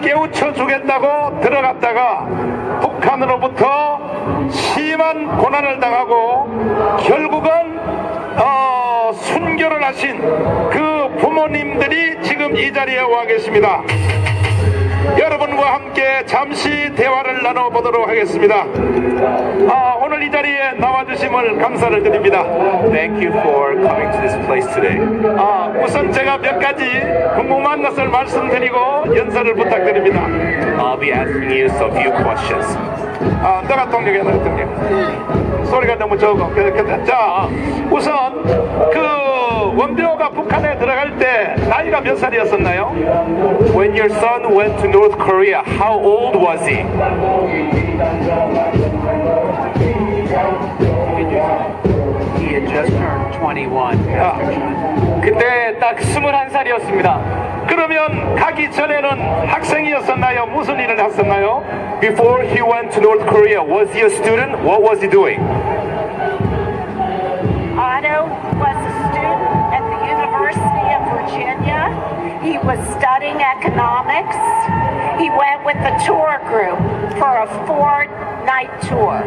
깨우쳐 주겠다고 들어갔다가 북한으로부터 심한 고난을 당하고 결국은 어, 순교를 하신 그 부모님들이 지금 이 자리에 와 계십니다. 여러분과 함께 잠시 대화를 나눠보도록 하겠습니다. 아, 오늘 이 자리에 나와주심을 감사를 드립니다. Thank you for coming to this place today. 아, 우선 제가 몇 가지 궁금한 것을 말씀드리고 연설을 부탁드립니다. I'll be asking you some few questions. 아, 내가 동력이야, 내가 동력. 소리가 너무 적어. 그, 그, 자, 우선 그 원병호가 북한에 들어갈 때 나이가 몇 살이었었나요? When your son went to North Korea, how old was he? He had just turned 21. 아, 그때 딱 21살이었습니다. 그러면 가기 전에는 학생이었었나요? 무슨 일을 했었나요? Before he went to North Korea, was he a student? What was he doing? Otto was He was studying economics. He went with the tour group for a four night tour.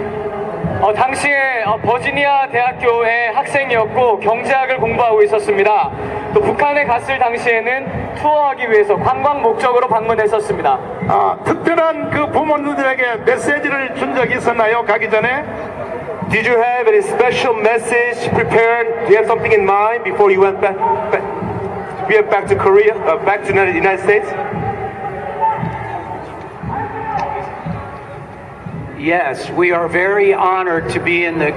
어, 당시에 어, 버지니아 대학교의 학생이었고 경제학을 공부하고 있었습니다. 또 북한에 갔을 당시에는 투어하기 위해서 관광 목적으로 방문했었습니다. 아, 특별한 그 부모님들에게 메시지를 준 적이 있었나요? 가기 전에? Did you have any special message prepared? Do you have something in mind before you went back, back, went back to Korea, uh, back to the United States? Yes, we are very honored to be in the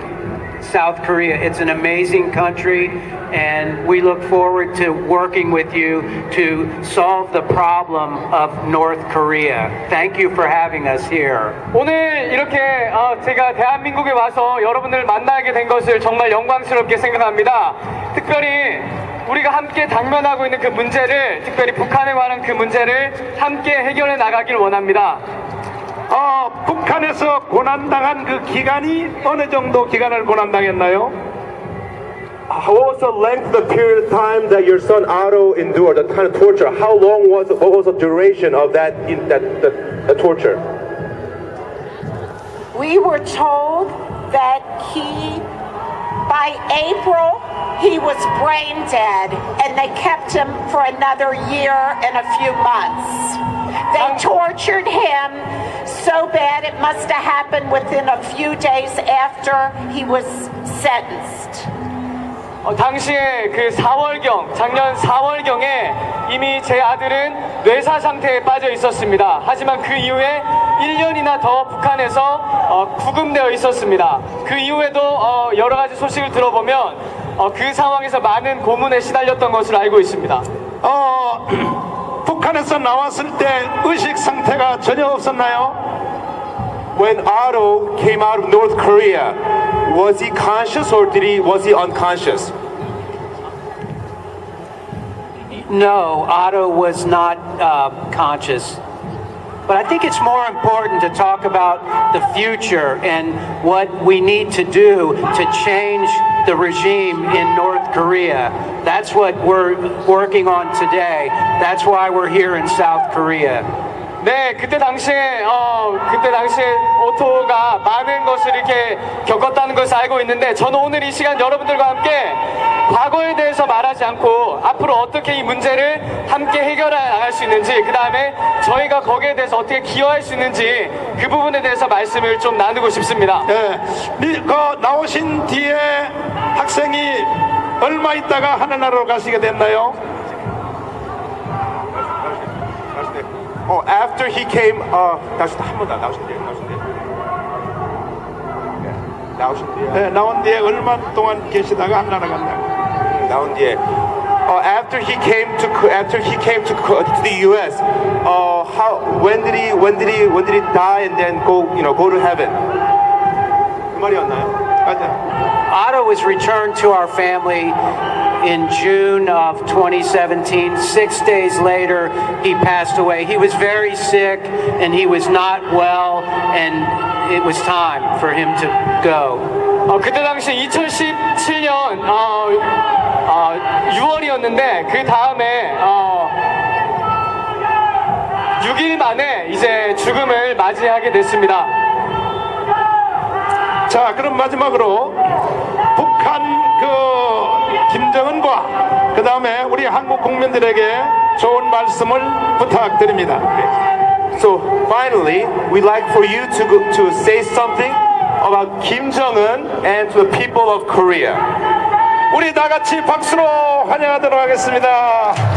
South Korea. It's an amazing country, and we look forward to working with you to solve the problem of North Korea. Thank you for having us here. 오늘 이렇게 어, 제가 대한민국에 와서 여러분을 만나게 된 것을 정말 영광스럽게 생각합니다. 특별히 우리가 함께 당면하고 있는 그 문제를, 특별히 북한에 관한 그 문제를 함께 해결해 나가길 원합니다. 어, 북한에서 고난당한 그 기간이 어느 정도 기간을 고난당했나요? What was the length of the period of time that your son Otto endured, the kind of torture? How long was it? What was the duration of that, in, that, the, the torture? We were told that he, by April, he was brain dead, and they kept him for another year and a few months. They tortured him so bad it must have happened within a few days after he was sentenced. 어, 당시에 그 4월경, 작년 4월경에 이미 제 아들은 뇌사 상태에 빠져 있었습니다. 하지만 그 이후에 1년이나 더 북한에서 어, 구금되어 있었습니다. 그 이후에도 어, 여러 가지 소식을 들어보면 어, 그 상황에서 많은 고문에 시달렸던 것을 알고 있습니다. 어, 북한에서 나왔을 때 의식 상태가 전혀 없었나요? When Otto came out of North Korea, was he conscious or did he, was he unconscious? No, Otto was not uh, conscious. But I think it's more important to talk about the future and what we need to do to change the regime in North Korea. That's what we're working on today. That's why we're here in South Korea. 네, 그때 당시에 어 그때 당시에 오토가 많은 것을 이렇게 겪었다는 것을 알고 있는데 저는 오늘 이 시간 여러분들과 함께 과거에 대해서 말하지 않고 앞으로 어떻게 이 문제를 함께 해결해 나갈 수 있는지 그 다음에 저희가 거기에 대해서 어떻게 기여할 수 있는지 그 부분에 대해서 말씀을 좀 나누고 싶습니다. 예, 미, 그 나오신 뒤에 학생이 얼마 있다가 하늘나라로 가시게 됐나요? Oh, after he came, uh, 나오신 한번 더 나오신 뒤에, 나오신 뒤에. 네, 나오신 뒤에. 예, 나온 뒤에 얼마 동안 계시다가 하늘나라 갔나요? 나온 뒤에. Uh, after he came to after he came to to the U.S. Uh, how when did he when did he when did he die and then go you know go to heaven? 그 말이었나요? 맞아. Otto was returned to our family in June of 2017. Six days later, he passed away. He was very sick and he was not well, and it was time for him to go. 어, 그때 당시 2017년 어, 어, 6월이었는데 그 다음에 어, 6일 만에 이제 죽음을 맞이하게 됐습니다. 자, 그럼 마지막으로 북한 그 김정은과 그 다음에 우리 한국 국민들에게 좋은 말씀을 부탁드립니다. So finally, we'd like for you to go, to say something about Kim Jong Un and to the people of Korea. 우리 다 같이 박수로 환영하도록 하겠습니다.